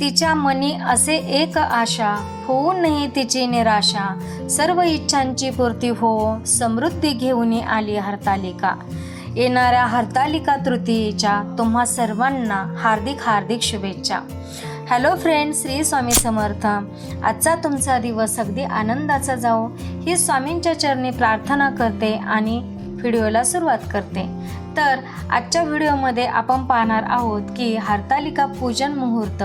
तिच्या मनी असे एक आशा होऊ नये तिची निराशा. सर्व इच्छांची पूर्ती हो समृद्धी घेऊन आली हरतालिका. येणाऱ्या हरतालिका तृतीयेच्या तुम्हा सर्वांना हार्दिक हार्दिक शुभेच्छा. Hello friend Shri Swami Samarth. आजचा तुमचा दिवस अगदी आनंदाचा जाओ ही स्वामींच्या चरणी प्रार्थना करते आणि व्हिडिओला सुरुवात करते. तर आजच्या व्हिडिओमध्ये आपण पाहणार आहोत की हरतालिका पूजन मुहूर्त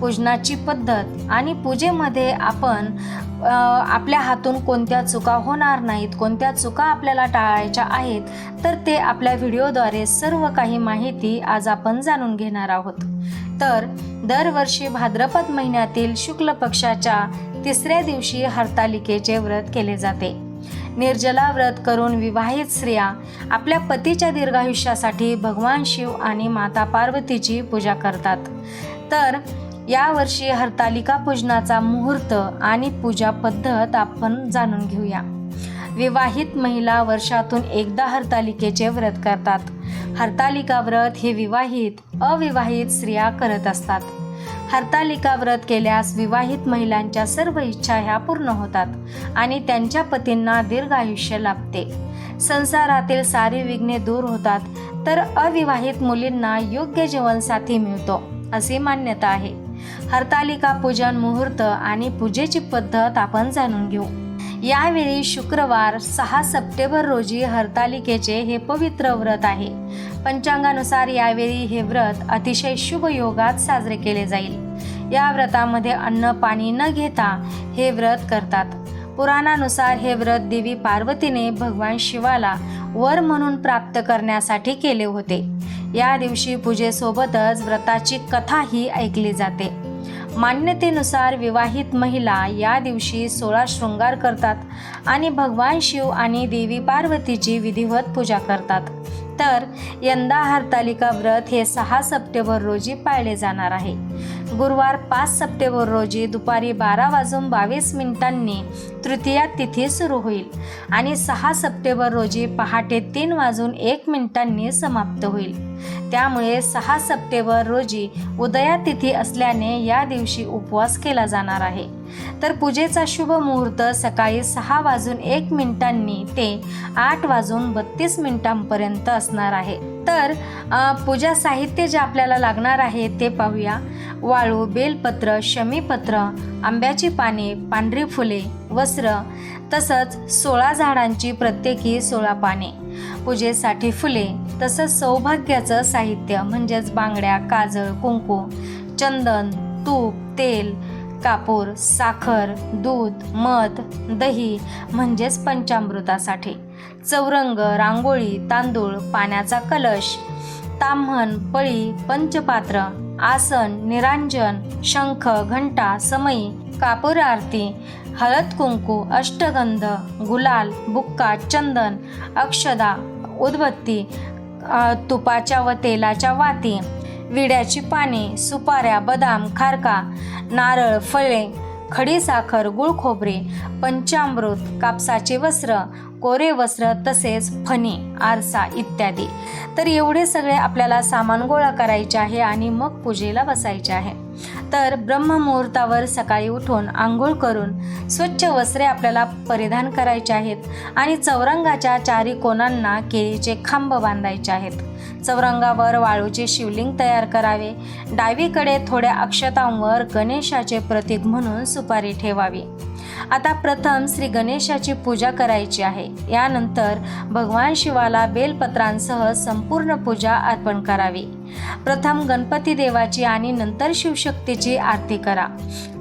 पूजनाची पद्धत आणि पूजेमध्ये आपण आपल्या हातून कोणत्या चुका होणार नाहीत कोणत्या चुका आपल्याला टाळायच्या आहेत तर ते आपल्या व्हिडिओद्वारे सर्व काही माहिती आज आपण जाणून घेणार आहोत. तर दरवर्षी भाद्रपद महिन्यातील शुक्ल पक्षाच्या तिसऱ्या दिवशी हरतालिकेचे व्रत केले जाते. निर्जला व्रत करून विवाहित स्त्रिया आपल्या पतीच्या दीर्घायुष्यासाठी भगवान शिव आणि माता पार्वतीची पूजा करतात. तर यावर्षी हरतालिका पूजनाचा मुहूर्त आणि पूजा पद्धत आपण जाणून घेऊया. विवाहित महिला वर्षातून एकदा हरतालिकेचे व्रत करतात. हरतालिका व्रत हे विवाहित अविवाहित स्त्रिया करत असतात. हरतालिका व्रत केल्यास विवाहित महिलांच्या सर्व इच्छा ह्या पूर्ण होतात आणि त्यांच्या पतींना दीर्घ आयुष्य लाभते. संसारातील सारी विघ्ने दूर होतात तर अविवाहित मुलींना योग्य जीवनसाथी मिळतो अशी मान्यता आहे. हरतालिका पूजन मुहूर्त आणि पूजेची पद्धत आपण जाणून घेऊ. यावेळी शुक्रवार सहा सप्टेंबर रोजी हरतालिकेचे हे पवित्र व्रत आहे. पंचांगानुसार यावेळी हे व्रत अतिशय शुभ योगात साजरे केले जाईल. या व्रतामध्ये अन्न पाणी न घेता हे व्रत करतात. पुराणानुसार हे व्रत देवी पार्वतीने भगवान शिवाला वर म्हणून प्राप्त करण्यासाठी केले होते. या दिवशी पूजेसोबतच व्रताची कथाही ऐकली जाते. मान्यतेनुसार विवाहित महिला या दिवशी सोळा शृंगार करतात आणि भगवान शिव आणि देवी पार्वतीची विधिवत पूजा करतात. तर यंदा हरतालिका व्रत हे सहा सप्टेंबर रोजी पाळले जाणार आहे. गुरुवार पाच सप्टेंबर रोजी दुपारी बारा वाजून बावीस मिनिटांनी तृतीया तिथी सुरू होईल आणि सहा सप्टेंबर रोजी पहाटे तीन वाजून एक मिनिटांनी समाप्त होईल. त्यामुळे सहा सप्टेंबर रोजी उदया तिथी असल्याने या दिवशी उपवास केला जाणार आहे. तर पूजेचा शुभ मुहूर्त सकाळी सहा वाजून एक मिनिटांनी ते आठ वाजून बत्तीस मिनिटांपर्यंत असणार आहे. तर पूजा साहित्य जे आपल्याला लागणार आहे ते पाहूया. वाळू बेलपत्र शमीपत्र आंब्याची पाने पांढरी फुले वस्त्र तसंच सोळा झाडांची प्रत्येकी सोळा पाने. पूजेसाठी फुले तसंच सौभाग्याचं साहित्य म्हणजेच बांगड्या काजळ कुंकू चंदन तूप तेल कापूर साखर दूध मध दही म्हणजेच पंचामृतासाठी. चौरंग रांगोळी तांदूळ पाण्याचा कलश ताम्हण पळी पंचपात्र आसन निरांजन शंख घंटा समई कापूर आरती हळद कुंकू अष्टगंध गुलाल बुक्का चंदन अक्षदा उदबत्ती तुपाच्या व तेलाच्या वाती विड्याची पाने सुपाऱ्या बदाम खारका नारळ फळे खडी साखर गुळ खोबरे पंचामृत कापसाचे वस्त्र कोरे वस्त्र तसेच फणी आरसा इत्यादी. तर एवढे सगळे आपल्याला सामान गोळा करायचे आहे आणि मग पूजेला बसायचे आहे. तर ब्रह्ममुहूर्तावर सकाळी उठून आंघोळ करून स्वच्छ वस्त्रे आपल्याला परिधान करायचे आहेत आणि चौरंगाच्या चारी कोणांना केळीचे खांब बांधायचे आहेत. चौरंगावर वाळूचे शिवलिंग तयार करावे. डावीकडे थोड्या अक्षतांवर गणेशाचे प्रतीक म्हणून सुपारी ठेवावी. आता प्रथम श्री गणेशाची पूजा करायची आहे. यानंतर भगवान शिवाला बेलपत्रांसह संपूर्ण पूजा अर्पण करावी. प्रथम गणपती देवाची आणि नंतर शिवशक्तीची आरती करा.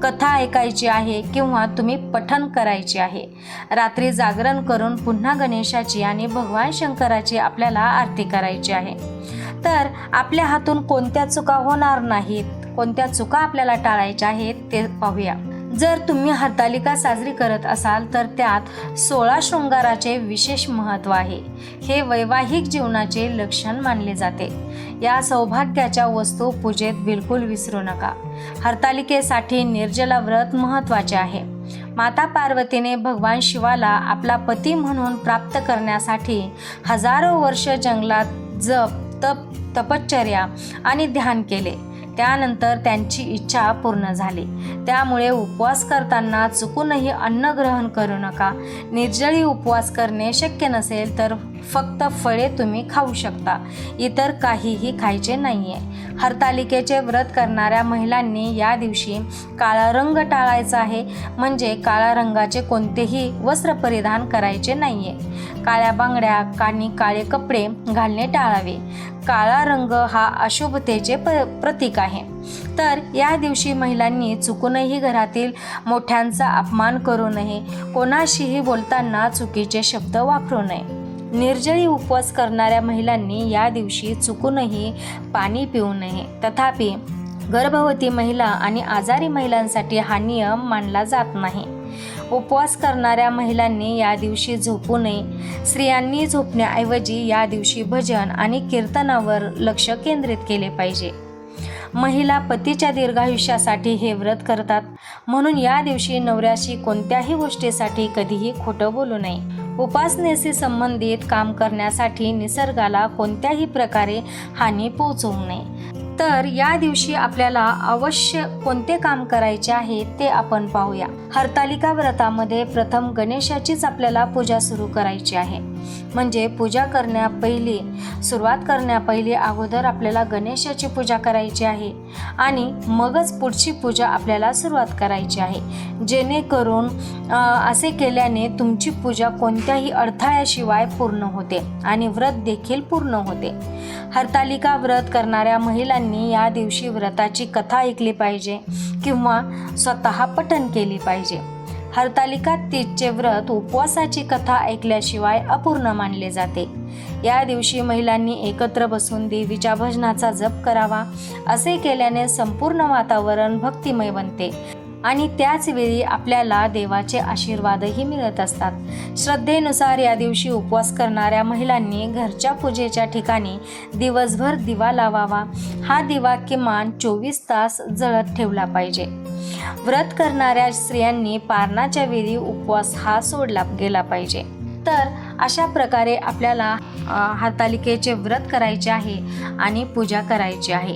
कथा ऐकायची आहे किंवा तुम्ही पठण करायचे आहे. रात्री जागरण करून पुन्हा गणेशाची आणि भगवान शंकराची आपल्याला आरती करायची आहे. तर आपल्या हातून कोणत्या चुका होणार नाहीत? कोणत्या चुका आपल्याला टाळायच्या आहेत ते पाहूया. जर तुम्ही हरतालिका साजरी करत असाल तर त्यात सोळा शृंगाराचे विशेष महत्त्व आहे. हे वैवाहिक जीवनाचे लक्षण मानले जाते. या सौभाग्याच्या वस्तू पूजेत बिलकुल विसरू नका. हरतालिकेसाठी निर्जला व्रत महत्त्वाचे आहे. माता पार्वतीने भगवान शिवाला आपला पती म्हणून प्राप्त करण्यासाठी हजारो वर्ष जंगलात जप तप तपश्चर्या आणि ध्यान केले. त्यानंतर त्यांची इच्छा पूर्ण झाली. त्यामुळे उपवास करताना चुकूनही अन्न ग्रहण करू नका. निर्जळी उपवास करणे शक्य नसेल तर फक्त फळे तुम्ही खाऊ शकता. इतर काहीही खायचे नाही आहे हरतालिकेचे व्रत करणाऱ्या महिलांनी या दिवशी काळा रंग टाळायचा आहे. म्हणजे काळ्या रंगाचे कोणतेही वस्त्र परिधान करायचे नाही आहे काळ्या बांगड्या कानी काळे कपडे घालणे टाळावे. काळा रंग हा अशुभतेचे प प्रतीक आहे. तर या दिवशी महिलांनी चुकूनही घरातील मोठ्यांचा अपमान करू नये. कोणाशीही बोलताना चुकीचे शब्द वापरू नये. निर्जळी उपवास करणाऱ्या महिलांनी या दिवशी चुकूनही पाणी पिऊ नये. तथापि गर्भवती महिला आणि आजारी महिलांसाठी हा नियम मानला जात नाही. उपवास करणाऱ्या महिलांनी या दिवशी झोपू नये. स्त्रियांनी झोपण्याऐवजी या दिवशी भजन आणि कीर्तनावर लक्ष केंद्रित केले पाहिजे. महिला पतीच्या दीर्घायुष्यासाठी हे व्रत करतात. म्हणून या दिवशी नवऱ्याशी कोणत्याही गोष्टीसाठी कधीही खोटं बोलू नये. उपासनेशी संबंधित काम करण्यासाठी निसर्गाला कोणत्याही प्रकारे हानी पोहोचवू नये. तर या दिवशी आपल्याला अवश्य कोणते काम करायचे आहे ते आपण पाहूया. हरतालिका व्रतामध्ये प्रथम गणेशाचीच आपल्याला पूजा सुरू करायची आहे. म्हणजे पूजा करण्यापहिली सुरुवात करण्यापहिली अगोदर आपल्याला गणेशाची पूजा करायची आहे आणि मगच पुढची पूजा आपल्याला सुरुवात करायची आहे. जेणेकरून असे केल्याने तुमची पूजा कोणत्याही अडथळ्याशिवाय पूर्ण होते आणि व्रत देखील पूर्ण होते. हरतालिका व्रत करणाऱ्या महिलांनी या दिवशी व्रताची कथा ऐकली पाहिजे किंवा स्वतः पठण केली पाहिजे. हरतालिका तीजचे व्रत उपवासाची कथा ऐकल्याशिवाय अपूर्ण मानले जाते. या दिवशी महिलांनी एकत्र बसून देवीच्या भजनाचा जप करावा असे केल्याने संपूर्ण वातावरण भक्तिमय बनते. आणि त्याच वेळी आपल्याला देवाचे आशीर्वादही मिळत असतात. श्रद्धेनुसार या दिवशी उपवास करणाऱ्या महिलांनी घरच्या पूजेच्या ठिकाणी दिवसभर दिवा लावावा. हा दिवा किमान चोवीस तास जळत ठेवला पाहिजे. व्रत करणाऱ्या स्त्रियांनी पारणाच्या वेळी उपवास हा सोडला गेला पाहिजे. तर अशा प्रकारे आपल्याला हातालिकेचे व्रत करायचे आहे आणि पूजा करायची आहे.